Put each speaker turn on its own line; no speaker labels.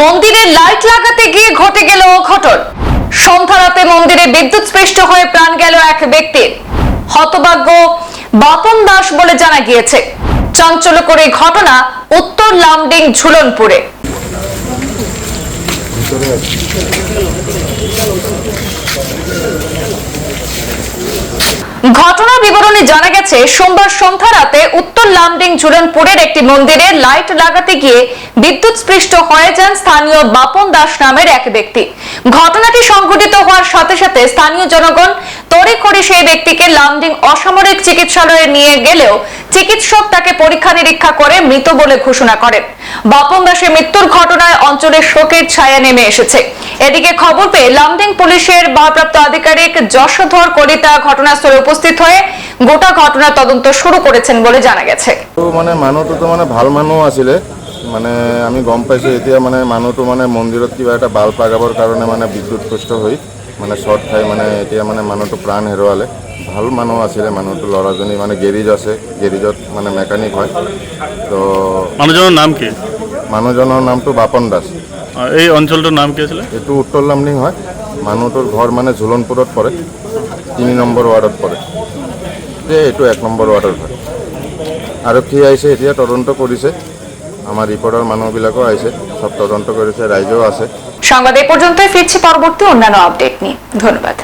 মন্দিরে লাইট লাগাতে গিয়ে ঘটে গেল অঘটন। সন্ধ্যা রাতে মন্দিরে বিদ্যুৎ স্পৃষ্ট হয়ে প্রাণ গেল এক ব্যক্তির। হতভাগ্য বাপন দাস বলে জানা গিয়েছে। চঞ্চল করে ঘটনা উত্তর লামডিং ঝুলনপুরে। ঘটনার বিবরণে জানা গেছে, সোমবার সন্ধ্যা রাতে উত্তর লামডিং ঝুলনপুরের একটি মন্দিরে লাইট লাগাতে গিয়ে বিদ্যুৎ স্পৃষ্ট হয়ে যান স্থানীয় বাপন দাস নামের এক ব্যক্তি। ঘটনাটি সংঘটিত হওয়ার সাথে সাথে স্থানীয় জনগণ তড়িঘড়ি সেই ব্যক্তিকে লামডিং অসামরিক চিকিৎসালয়ে নিয়ে গেলেও চিকিৎসক তাকে পরীক্ষা নিরীক্ষা করে মৃত বলে ঘোষণা করেন। বাপন দাসের মৃত্যুর ঘটনায় অঞ্চলে শোকের ছায়া নেমে এসেছে। এদিকে খবর পেয়ে লামডিং পুলিশের ভারপ্রাপ্ত আধিকারিক যশোধর কলিতা ঘটনাস্থলে উপস্থিত হয়ে গোটা ঘটনার তদন্ত শুরু করেছেন বলে জানা গেছে।
মানে মানুহটো তো মানে ভালো মানুহ আছিলে। মানে আমি গম পাইছোঁ, এতিয়া মানে মানুহটো মানে মন্দিৰত কিবা এটা বাল্ব লগাবৰ কাৰণে মানে বিদ্যুৎপৃষ্ট হৈ মানে শ্বৰ্ট খাই মানে এতিয়া মানে মানুহটো প্ৰাণ হেৰুৱালে। ভালো মানুহ আছিলে মানুহটো ল'ৰাজনী মানে গেৰেজ আছে গেৰেজত মানে মেকানিক হয়। তো
মানুহজনৰ নাম কি?
মানুহজনৰ নামটো বাপন দাস।
এই অঞ্চলটোৰ নাম কি আছিলে?
এইটো উত্তৰ লামডিং হয়। মানুহটোৰ ঘৰ মানে ঝুলনপুৰত পৰে। তিনি নম্বৰ ৱাৰ্ডত পৰে। যে এইটো এক নম্বৰ ৱাৰ্ডৰ হয় আৰক্ষী আহিছে এতিয়া তদন্ত কৰিছে। আমাৰ রিপোর্টার মানুষবিলাকও আছে সব তদন্ত করেছে ৰাইজেও আছে।
সংবাদ এই পর্যন্তই, ফিরছি পরবর্তী অন্যান্য আপডেট নিয়ে। ধন্যবাদ।